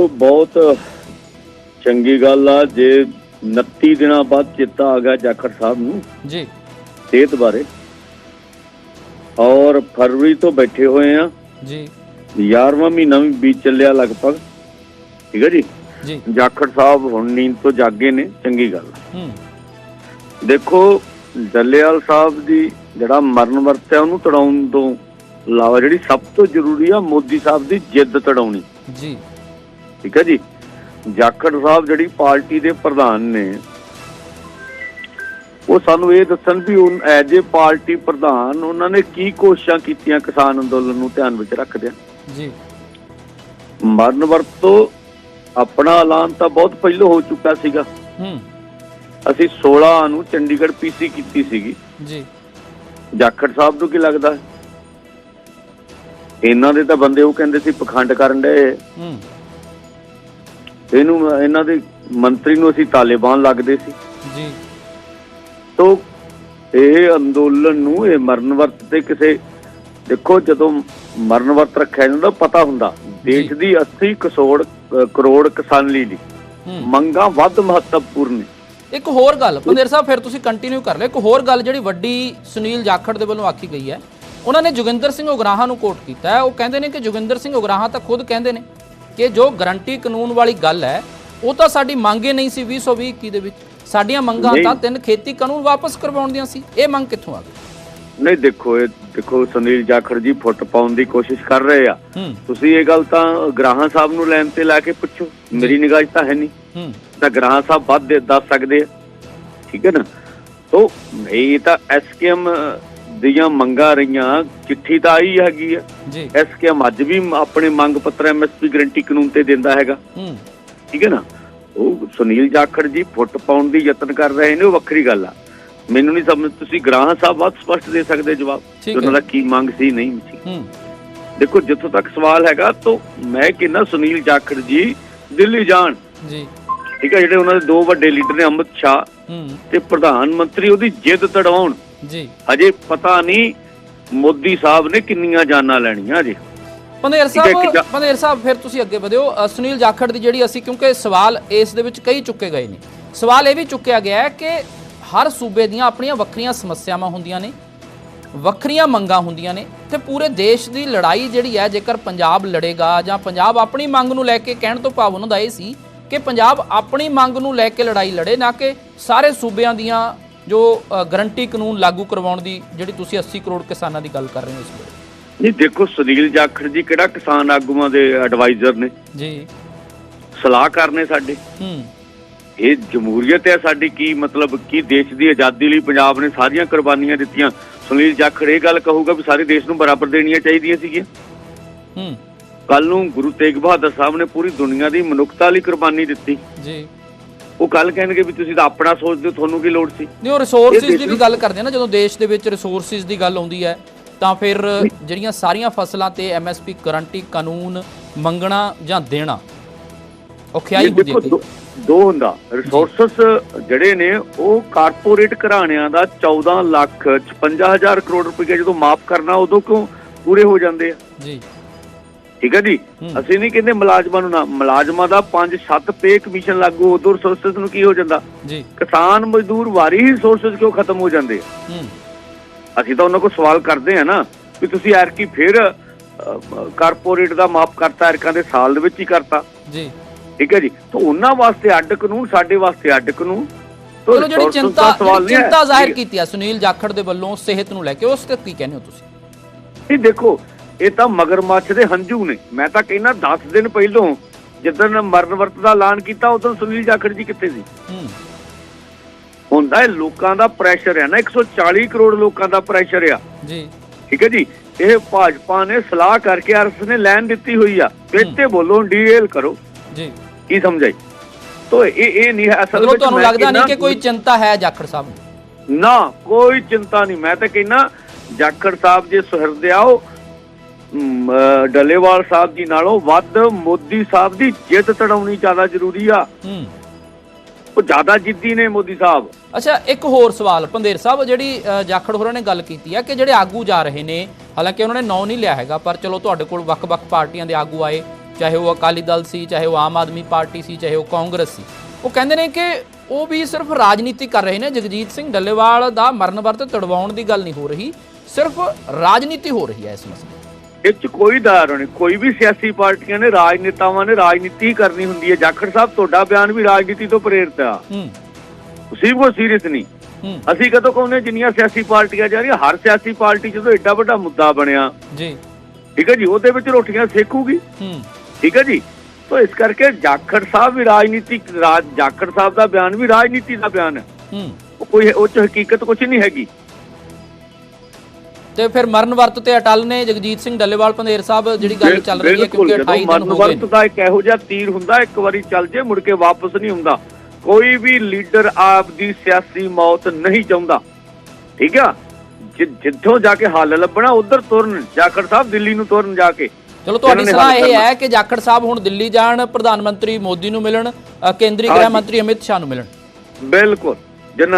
ਉਹ ਬਹੁਤ ਚੰਗੀ ਗੱਲ ਆ ਜੇ 29 ਦਿਨਾਂ ਬਾਅਦ ਚੇਤਾ ਆ ਗਿਆ ਜਾਖੜ ਸਾਹਿਬ ਨੂੰ ਜੀ। ਸਿਹਤ ਬਾਰੇ। ਔਰ ਫਰਵਰੀ ਤੋਂ ਬੈਠੇ ਹੋਏ ਆ। ਜੀ। 11ਵਾਂ ਮਹੀਨਾ ਵੀ ਬੀਤ ਚੱਲਿਆ ਲਗਭਗ। ਠੀਕ ਹੈ ਜੀ? ਜੀ। ਜਾਖੜ ਸਾਹਿਬ ਹੁਣ ਨੀਂਦ ਤੋਂ ਜਾਗੇ ਨੇ ਚੰਗੀ ਗੱਲ। ਹੂੰ। ਦੇਖੋ ਡੱਲੇਵਾਲ ਸਾਹਿਬ ਦੀ ਜਿਹੜਾ ਮਰਨ ਵਰਤ ਹੈ ਉਹਨੂੰ ਤੜਾਉਣ ਤੋਂ ਇਲਾਵਾ ਜਿਹੜੀ ਸਭ ਤੋਂ ਜ਼ਰੂਰੀ ਆ ਮੋਦੀ ਸਾਹਿਬ ਦੀ ਜਿੱਦ ਤੜਾਉਣੀ। ਜੀ। ਠੀਕ ਹੈ ਜੀ? ਜਾਖੜ ਸਾਹਿਬ ਜਿਹੜੀ ਪਾਰਟੀ ਦੇ ਪ੍ਰਧਾਨ ਨੇ ਉਹ ਸਾਨੂੰ ਇਹ ਦੱਸਣ ਵੀ ਉਹ ਐਜ ਏ ਪਾਰਟੀ ਪ੍ਰਧਾਨ ਉਹਨਾਂ ਨੇ ਕੀ ਕੋਸ਼ਿਸ਼ਾਂ ਕੀਤੀਆਂ ਕਿਸਾਨ ਅੰਦੋਲਨ ਨੂੰ ਧਿਆਨ ਵਿੱਚ ਰੱਖਦਿਆਂ? ਜੀ। ਮਰਨ ਵਰਤ ਆਪਣਾ ਐਲਾਨ ਤਾਂ ਬਹੁਤ ਪਹਿਲਾਂ ਹੋ ਚੁੱਕਾ ਸੀਗਾ। ਹੂੰ। ਅਸੀਂ 16 ਨੂੰ ਚੰਡੀਗੜ੍ਹ ਪੀਸੀ ਕੀਤੀ ਸੀਗੀ। ਜੀ। ਜਾਖੜ ਸਾਹਿਬ ਨੂੰ ਕੀ ਲੱਗਦਾ? ਇਹਨਾਂ ਦੇ ਤਾਂ ਬੰਦੇ ਉਹ ਕਹਿੰਦੇ ਸੀ ਪਖੰਡ ਕਰਨ ਦੇ ਹੂੰ। ਇਹਨੂੰ ਇਹਨਾਂ ਦੇ ਮੰਤਰੀ ਨੂੰ ਅਸੀਂ ਤਾਲਿਬਾਨ ਲੱਗਦੇ ਸੀ। ਜੀ। ਤੋ ਇਹ ਅੰਦੋਲਨ ਨੂੰ ਇਹ ਮਰਨ ਵਰਤ ਤੇ ਕਿਸੇ ਦੇਖੋ ਜਦੋਂ ਮਰਨ ਵਰਤ ਰੱਖਿਆ ਜਾਂਦਾ ਪਤਾ ਹੁੰਦਾ ਦੇਸ਼ ਦੀ 80 ਕਰੋੜ ਕਰੋੜ ਕਿਸਾਨ ਲਈ ਹੂੰ। ਮੰਗਾਂ ਵੱਧ ਮਹੱਤਵਪੂਰਨ ਨੇ। ਇੱਕ ਹੋਰ ਗੱਲ ਪੰਦੇਰ ਸਾਹਿਬ ਫਿਰ ਤੁਸੀਂ ਕੰਟੀਨਿਊ ਕਰ ਲਿਓ। ਇੱਕ ਹੋਰ ਗੱਲ ਜਿਹੜੀ ਵੱਡੀ ਸੁਨੀਲ ਜਾਖੜ ਦੇ ਵੱਲੋਂ ਆਖੀ ਗਈ ਹੈ। ਉਹਨਾਂ ਨੇ ਜੋਗਿੰਦਰ ਸਿੰਘ ਉਗਰਾਹਾਂ ਨੂੰ ਕੋਟ ਕੀਤਾ ਹੈ। ਉਹ ਕਹਿੰਦੇ ਨੇ ਕਿ ਜੋਗਿੰਦਰ ਸਿੰਘ ਉਗਰਾਹਾਂ ਤਾਂ ਖੁਦ ਕਹਿੰਦੇ ਨੇ। ਕਿ ਜੋ ਗਰੰਟੀ ਕਾਨੂੰਨ ਵਾਲੀ ਗੱਲ ਹੈ ਉਹ ਤਾਂ ਸਾਡੀ ਮੰਗ ਹੀ ਨਹੀਂ ਸੀ 2020 21 ਦੇ ਵਿੱਚ। ਸਾਡੀਆਂ ਮੰਗਾਂ। ਤਾਂ ਤਿੰਨ ਖੇਤੀ ਕਾਨੂੰਨ ਵਾਪਸ ਕਰਵਾਉਣ ਦੀਆਂ ਸੀ। ਇਹ ਮੰਗ ਕਿੱਥੋਂ ਆ ਗਈ? ਨਹੀਂ ਦੇਖੋ ਇਹ ਦੇਖੋ ਸੁਨੀਲ ਜਾਖੜ ਜੀ ਫੁੱਟ ਪਾਉਣ ਦੀ ਕੋਸ਼ਿਸ਼ ਕਰ ਰਹੇ ਆ। ਤੁਸੀਂ ਇਹ ਗੱਲ ਤਾਂ ਗ੍ਰਾਹਾਂ ਸਾਹਿਬ ਨੂੰ ਲੈਣ ਤੇ ਲਾ ਕੇ ਪੁੱਛੋ। ਮੇਰੀ ਨਿਗਾਹ ਤਾਂ ਹੈ ਨਹੀਂ। ਤਾਂ ਗ੍ਰਾਹਾਂ ਸਾਹਿਬ ਵੱਧ ਦੱਸ ਸਕਦੇ ਆ। ਠੀਕ ਹੈ ਨਾ? ਤੋ ਇਹ ਤਾਂ ਐਸਕੇਐਮ ਦੀਆਂ ਮੰਗਾਂ ਰਹੀਆਂ ਚਿੱਠੀ ਤਾਂ ਆਈ ਹੈਗੀ ਆ। ਜੀ। ਐਸਕੇਐਮ ਅੱਜ ਵੀ ਆਪਣੇ ਮੰਗ ਪੱਤਰ ਐਮਐਸਪੀ ਗਰੰਟੀ ਕਾਨੂੰਨ ਤੇ ਦਿੰਦਾ ਹੈਗਾ। ਹੂੰ। ਠੀਕ ਹੈ ਨਾ? ਉਹ ਸੁਨੀਲ ਜਾਖੜ ਜੀ ਫੁੱਟ ਪਾਉਣ ਦੀ ਯਤਨ ਕਰ ਰਹੇ ਨੇ ਉਹ ਵੱਖਰੀ ਗੱਲ ਆ। ਮੈਨੂੰ ਨਹੀਂ ਸਮਝ ਤੁਸੀਂ ਗ੍ਰਾਹਾਂ ਸਾਹਿਬ ਵੱਧ ਸਪਸ਼ਟ ਦੇ ਸਕਦੇ ਜਵਾਬ? ਉਹਨਾਂ। ਦਾ ਕੀ ਮੰਗ ਸੀ ਨਹੀਂ ਸੀ? ਹੂੰ। ਦੇਖੋ ਜਿੱਥੋਂ ਤੱਕ ਸਵਾਲ ਹੈਗਾ ਤਾਂ ਮੈਂ ਕਹਿੰਦਾ ਸੁਨੀਲ ਜਾਖੜ ਜੀ ਦਿੱਲੀ ਜਾਣ। ਜੀ। ਠੀਕ ਹੈ ਜਿਹੜੇ ਉਹਨਾਂ ਦੇ ਦੋ ਵੱਡੇ ਲੀਡਰ ਨੇ ਅਮਿਤ ਸ਼ਾਹ ਹੂੰ। ਤੇ ਪ੍ਰਧਾਨ ਮੰਤਰੀ ਉਹਦੀ ਜਿੱਦ ਤੜਵਾਉਣ। ਜੀ। ਹਜੇ ਪਤਾ ਨਹੀਂ ਮੋਦੀ ਸਾਹਿਬ ਨੇ ਕਿੰਨੀਆਂ ਜਾਨਾਂ ਲੈਣੀਆਂ ਅਜੇ ਹੈ, ਸਾਹਿਬ। ਪੰਦੇਰ ਸਾਹਿਬ ਫਿਰ ਤੁਸੀਂ ਅੱਗੇ ਵਧਿਓ। ਸੁਨੀਲ ਜਾਖੜ ਦੀ ਜਿਹੜੀ ਅਸੀਂ ਕਿਉਂਕਿ ਸਵਾਲ ਇਸ ਦੇ ਵਿੱਚ ਕਈ ਚੁੱਕੇ ਗਏ ਨੇ। ਸਵਾਲ ਇਹ ਵੀ ਚੁੱਕਿਆ ਗਿਆ ਹੈ ਕਿ ਹਰ ਸੂਬੇ ਦੀਆਂ ਆਪਣੀਆਂ ਵੱਖਰੀਆਂ ਸਮੱਸਿਆਵਾਂ ਹੁੰਦੀਆਂ ਨੇ ਵੱਖਰੀਆਂ ਮੰਗਾਂ ਹੁੰਦੀਆਂ ਨੇ ਤੇ ਪੂਰੇ ਦੇਸ਼ ਦੀ ਲੜਾਈ ਜਿਹੜੀ ਹੈ ਜੇਕਰ ਪੰਜਾਬ ਲੜੇਗਾ ਜਾਂ ਪੰਜਾਬ ਆਪਣੀ ਮੰਗ ਨੂੰ ਲੈ ਕੇ ਕਹਿਣ ਤੋਂ ਭਾਵ ਉਹਨਾਂ ਦਾ ਇਹ ਸੀ ਕਿ ਪੰਜਾਬ ਆਪਣੀ ਮੰਗ ਨੂੰ ਲੈ ਕੇ ਲੜਾਈ ਲੜੇ ਨਾ ਕਿ ਸਾਰੇ ਸੂਬਿਆਂ ਦੀਆਂ ਜੋ ਗਰੰਟੀ ਕਾਨੂੰਨ ਲਾਗੂ ਕਰਵਾਉਣ ਦੀ ਜਿਹੜੀ ਤੁਸੀਂ 80 ਕਰੋੜ ਕਿਸਾਨਾਂ ਦੀ ਗੱਲ ਕਰ ਰਹੇ ਹੋ ਇਸ ਵੇਲੇ ਨਹੀਂ ਦੇਖੋ ਸੁਨੀਲ ਜਾਖੜ ਜੀ ਕਿਹੜਾ ਕਿਸਾਨ ਆਗੂਆਂ ਦੇ ਐਡਵਾਈਜ਼ਰ ਨੇ? ਜੀ। ਸਲਾਹਕਾਰ ਨੇ ਸਾਡੇ। ਹੂੰ। ਇਹ ਜਮਹੂਰੀਅਤ ਹੈ ਸਾਡੀ ਕੀ ਮਤਲਬ ਕੀ ਦੇਸ਼ ਦੀ ਆਜ਼ਾਦੀ ਲਈ ਪੰਜਾਬ ਨੇ ਸਾਰੀਆਂ ਕੁਰਬਾਨੀਆਂ ਦਿੱਤੀਆਂ। ਸੁਨੀਲ ਜਾਖੜ ਇਹ ਗੱਲ ਕਹੂਗਾ ਵੀ ਸਾਰੇ ਦੇਸ਼ ਨੂੰ ਬਰਾਬਰ ਦੇਣੀਆਂ ਚਾਹੀਦੀਆਂ ਸੀਗੀਆਂ। ਹੂੰ। ਕੱਲ ਨੂੰ ਗੁਰੂ ਤੇਗ ਬਹਾਦਰ ਸਾਹਿਬ ਨੇ ਪੂਰੀ ਦੁਨੀਆ ਦੀ ਮਨੁੱਖਤਾ ਲਈ ਕੁਰਬਾਨੀ ਦਿੱਤੀ। ਜੀ। ਉਹ ਕੱਲ ਕਹਿਣਗੇ ਵੀ ਤੁਸੀਂ ਤਾਂ ਆਪਣਾ ਸੋਚਦੇ ਹੋ ਤੁਹਾਨੂੰ ਕੀ ਲੋੜ ਸੀ? ਨਹੀਂ ਉਹ ਰਿਸੋਰਸਿਸ ਦੀ ਵੀ ਗੱਲ ਕਰਦੇ ਆ ਨਾ ਜਦੋਂ ਦੇਸ਼ ਦੇ ਵਿੱਚ ਰਿਸੋਰਸਿਸ ਦੀ ਗੱਲ ਆਉਂਦੀ ਹੈ ਤਾਂ ਫਿਰ ਜਿਹੜੀਆਂ ਸਾਰੀਆਂ ਫਸਲਾਂ ਤੇ ਐਮਐਸਪੀ ਗਾਰੰਟੀ ਕਾਨੂੰਨ ਮੰਗਣਾ ਜਾਂ ਦੇਣਾ ਔਖਿਆਈ ਹੁੰਦੀ ਹੈ ਦੋ- ਹੁੰਦਾ। ਰਿਸੋਰਸਸ ਜਿਹੜੇ ਨੇ ਉਹ ਕਾਰਪੋਰੇਟ ਘਰਾਣਿਆਂ ਦਾ 14 ਲੱਖ 55000 ਕਰੋੜ ਰੁਪਏ ਜਦੋਂ ਮਾਫ ਕਰਨਾ ਉਦੋਂ ਕਿਉਂ ਪੂਰੇ ਹੋ ਜਾਂਦੇ ਆ? ਜੀ। ਠੀਕ ਹੈ ਜੀ। ਅਸੀਂ ਨਹੀਂ ਕਹਿੰਦੇ ਮੁਲਾਜ਼ਮਾਂ ਨੂੰ ਨਾ ਮੁਲਾਜ਼ਮਾਂ ਦਾ 5-7 ਪੇ ਕਮਿਸ਼ਨ ਲਾਗੂ ਉਦੋਂ ਰਿਸੋਰਸਸ ਨੂੰ ਕੀ ਹੋ ਜਾਂਦਾ? ਜੀ। ਕਿਸਾਨ ਮਜ਼ਦੂਰ ਵਾਰੀ ਹੀ ਰਿਸੋਰਸਸ ਕਿਉਂ ਖਤਮ ਹੋ ਜਾਂਦੇ ਅਸੀਂ ਤਾਂ ਉਹਨਾਂ ਕੋਲ ਸਵਾਲ ਕਰਦੇ ਆ ਨਾ ਵੀ ਤੁਸੀਂ ਐਰਕੀ ਫਿਰ ਕਾਰਪੋਰੇਟ ਦਾ ਮਾਫ ਕਰਤਾ ਐਰਕਾਂ ਦੇ ਸਾਲ ਦੇ ਵਿੱਚ ਹੀ ਕਰਤਾ। ਜੀ। ਠੀਕ ਹੈ ਜੀ? ਤਾਂ ਉਹਨਾਂ ਵਾਸਤੇ ਅੱਡ ਕਾਨੂੰਨ ਸਾਡੇ ਵਾਸਤੇ ਅੱਡ ਕਾਨੂੰਨ। ਤਾਂ ਚਲੋ ਜਿਹੜੀ ਚਿੰਤਾ। ਚਿੰਤਾ ਜ਼ਾਹਿਰ। ਕੀਤੀ ਆ ਸੁਨੀਲ ਜਾਖੜ ਦੇ ਵੱਲੋਂ ਸਿਹਤ ਨੂੰ ਲੈ ਕੇ ਉਸ ਤੇ ਕੀ ਕਹਿੰਦੇ ਹੋ ਤੁਸੀਂ? ਇਹ ਦੇਖੋ ਇਹ ਤਾਂ ਮਗਰਮੱਛ ਦੇ ਹੰਝੂ ਨੇ। ਮੈਂ ਤਾਂ ਕਹਿੰਦਾ 10 ਦਿਨ ਪਹਿਲੋਂ ਜਦੋਂ ਮਰਨ ਵਰਤ ਦਾ ਐਲਾਨ ਕੀਤਾ ਉਦੋਂ ਸੁਨੀਲ ਜਾਖੜ ਜੀ ਕਿੱਥੇ ਸੀ? ਹੁੰਦਾ ਹੈ ਲੋਕਾਂ ਦਾ ਪ੍ਰੈਸ਼ਰ ਹੈ ਨਾ 140 ਕਰੋੜ ਲੋਕਾਂ ਦਾ ਪ੍ਰੈਸ਼ਰ ਆ। ਜੀ। ਠੀਕ ਹੈ ਜੀ? ਇਹ ਭਾਜਪਾ ਨੇ ਸਲਾਹ ਕਰਕੇ ਅਰਸ ਨੇ ਲੈਣ ਦਿੱਤੀ ਹੋਈ ਆ। ਤੇ ਬੋਲੋ ਡੀਐਲ ਕਰੋ। ਜੀ। ਕੀ ਸਮਝਾਈ? ਤੋ ਇਹ ਇਹ ਨਹੀਂ ਹੈ ਅਸਲ ਵਿੱਚ ਤੁਹਾਨੂੰ ਲੱਗਦਾ ਨਹੀਂ ਕਿ ਕੋਈ ਚਿੰਤਾ ਹੈ ਜਾਖੜ ਸਾਹਿਬ ਨੂੰ? ਨਾ ਕੋਈ ਚਿੰਤਾ ਨਹੀਂ। ਮੈਂ ਤਾਂ ਕਹਿੰਦਾ ਜਾਖੜ ਸਾਹਿਬ ਜੇ ਸੁਹਿਰਦੇ ਆਓ ਡੱਲੇਵਾਲ ਸਾਹਿਬ ਜੀ ਨਾਲੋਂ ਵੱਧ ਮੋਦੀ ਸਾਹਿਬ ਦੀ ਜਿੱਦ ਤੜਾਉਣੀ ਜ਼ਿਆਦਾ ਜ਼ਰੂਰੀ ਆ। ਹੂੰ। ਉਹ ਜ਼ਿਆਦਾ ਜਿੱਦੀ ਨੇ ਮੋਦੀ ਸਾਹਿਬ। ਅੱਛਾ ਇੱਕ ਹੋਰ ਸਵਾਲ ਪੰਦੇਰ ਸਾਹਿਬ ਜਿਹੜੀ ਜਾਖੜ ਹੋਰਾਂ ਨੇ ਗੱਲ ਕੀਤੀ ਹੈ ਕਿ ਜਿਹੜੇ ਆਗੂ ਜਾ ਰਹੇ ਨੇ ਹਾਲਾਂਕਿ ਉਹਨਾਂ ਨੇ ਨਾਂ ਨਹੀਂ ਲਿਆ ਹੈਗਾ ਪਰ ਚਲੋ ਤੁਹਾਡੇ ਕੋਲ ਵੱਖ-ਵੱਖ ਪਾਰਟੀਆਂ ਦੇ ਆਗੂ ਆਏ ਚਾਹੇ ਉਹ ਅਕਾਲੀ ਦਲ ਸੀ ਚਾਹੇ ਉਹ ਆਮ ਆਦਮੀ ਪਾਰਟੀ ਸੀ ਚਾਹੇ ਉਹ ਕਾਂਗਰਸ ਸੀ। ਉਹ ਕਹਿੰਦੇ ਨੇ ਕਿ ਉਹ ਵੀ ਸਿਰਫ ਰਾਜਨੀਤੀ ਕਰ ਰਹੇ ਨੇ ਜਗਜੀਤ ਸਿੰਘ ਡੱਲੇਵਾਲ ਦਾ ਮਰਨ ਵਰਤ ਤੜਵਾਉਣ ਦੀ ਗੱਲ ਨਹੀਂ ਹੋ ਰਹੀ ਸਿਰਫ ਰਾਜਨੀਤੀ ਹੋ ਰਹੀ ਹੈ ਇਸ ਮਸਲੇ ਇਹ ਚ ਕੋਈ ਦਾਰ ਨਹੀਂ ਕੋਈ ਵੀ ਸਿਆਸੀ ਪਾਰਟੀਆਂ ਨੇ ਰਾਜਨੇਤਾਵਾਂ ਨੇ ਰਾਜਨੀਤੀ ਕਰਨੀ ਹੁੰਦੀ ਹੈ। ਜਾਖੜ ਸਾਹਿਬ ਤੁਹਾਡਾ ਬਿਆਨ ਵੀ ਰਾਜਨੀਤੀ ਤੋਂ ਪ੍ਰੇਰਿਤ ਆ। ਹੂੰ। ਤੁਸੀਂ ਕੋਈ ਸੀਰੀਅਸ ਨਹੀਂ। ਹੂੰ। ਅਸੀਂ ਕਦੋਂ ਕਹਿੰਦੇ ਜਿੰਨੀਆਂ ਸਿਆਸੀ ਪਾਰਟੀਆਂ ਜਾ ਰਹੀਆਂ ਹਰ ਸਿਆਸੀ ਪਾਰਟੀ ਜਦੋਂ ਏਡਾ ਵੱਡਾ ਮੁੱਦਾ ਬਣਿਆ। ਜੀ। ਠੀਕ ਹੈ ਜੀ ਉਹਦੇ ਵਿੱਚ ਰੋਟੀਆਂ ਸੇਕੂਗੀ। ਹੂੰ। ਠੀਕ ਹੈ ਜੀ। ਤਾਂ ਇਸ ਕਰਕੇ ਜਾਖੜ ਸਾਹਿਬ ਵੀ ਰਾਜਨੀਤੀ ਰਾਜ ਜਾਖੜ ਸਾਹਿਬ ਦਾ ਬਿਆਨ ਵੀ ਰਾਜਨੀਤੀ ਦਾ ਬਿਆਨ ਹੈ। ਕੋਈ ਉਹ ਚ ਹਕੀਕਤ ਕੁਝ ਨਹੀਂ ਹੈਗੀ। ਤੇ ਫਿਰ ਮਰਨ ਵਰਤ ਤੇ ਅਟਲ ਨੇ ਜਗਜੀਤ ਸਿੰਘ ਡੱਲੇਵਾਲ ਪੰਧੇਰ ਸਾਹਿਬ ਜਿਹੜੀ ਗੱਲ ਚੱਲ ਰਹੀ ਹੈ ਕਿਉਂਕਿ ਜਦੋਂ 28 ਦਿਨ ਮਰਨ ਹੋ ਗਏ ਵਰਤ ਦਾ ਇੱਕ ਇਹੋ ਜਿਹਾ ਤੀਰ ਹੁੰਦਾ ਇੱਕ ਵਾਰੀ ਚੱਲ ਜੇ ਮੁੜ ਕੇ ਵਾਪਸ ਨਹੀਂ ਹੁੰਦਾ। ਕੋਈ ਵੀ ਲੀਡਰ ਆਪ ਦੀ ਸਿਆਸੀ ਮੌਤ ਨਹੀਂ ਚਾਹੁੰਦਾ। ਠੀਕ ਆ? ਜਿੱਥੋਂ ਜਾ ਕੇ ਹੱਲ ਲੱਭਣਾ ਉਧਰ ਤੁਰਨ ਜਾਖੜ ਸਾਹਿਬ ਦਿੱਲੀ ਨੂੰ ਤੁਰਨ ਜਾ ਕੇ। ਚਲੋ ਤੁਹਾਡੀ ਸਲਾਹ ਇਹ। ਹੈ ਕਿ ਜਾਖੜ ਸਾਹਿਬ ਹੁਣ ਦਿੱਲੀ ਜਾਣ ਪ੍ਰਧਾਨ ਮੰਤਰੀ ਮੋਦੀ ਨੂੰ ਮਿਲਣ ਕੇਂਦਰੀ ਗ੍ਰਹਿ। ਮੰਤਰੀ ਅਮਿਤ ਸ਼ਾਹ ਨੂੰ ਮਿਲਣ। ਬਿਲਕੁਲ।